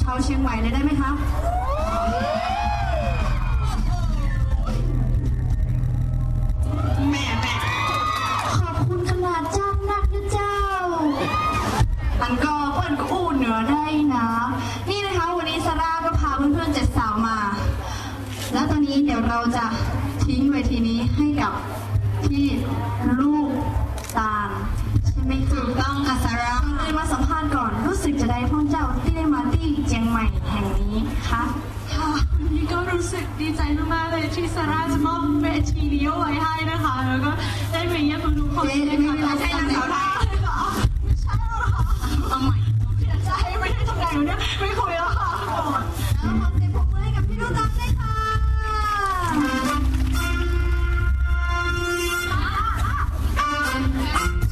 ชาวเชียงใหม่เลยได้ไหมคะแม่แม่ขอบคุณขนาดเจ้านักนะเจ้า อันก็เปิ้นก็อู้เหนือได้นะ นี่นะคะวันนี้ซาร่าก็พาเพื่อนๆเจ็ดสาวมา แล้วตอนนี้เดี๋ยวเราจะทิ้งเวทีนี้ให้กับที่ลูกตาลใช่ไหมคะถูกต้องค่ะซาร่าเลยมาสัมภาษณ์ก่อนรู้สึกจะได้พ่อเจ้าที่ได้มาที่เจียงใหม่แห่งนี้ คะค่ะวันนี้ก็รู้สึกดีใจมากๆเลยที่ซาร่าจะมอบเวทีนี้เอาไว้ให้นะคะ แล้วก็ได้มาเยี่ยมทุกคนด้ไม่มาไม่ใช่ใช่นะคะ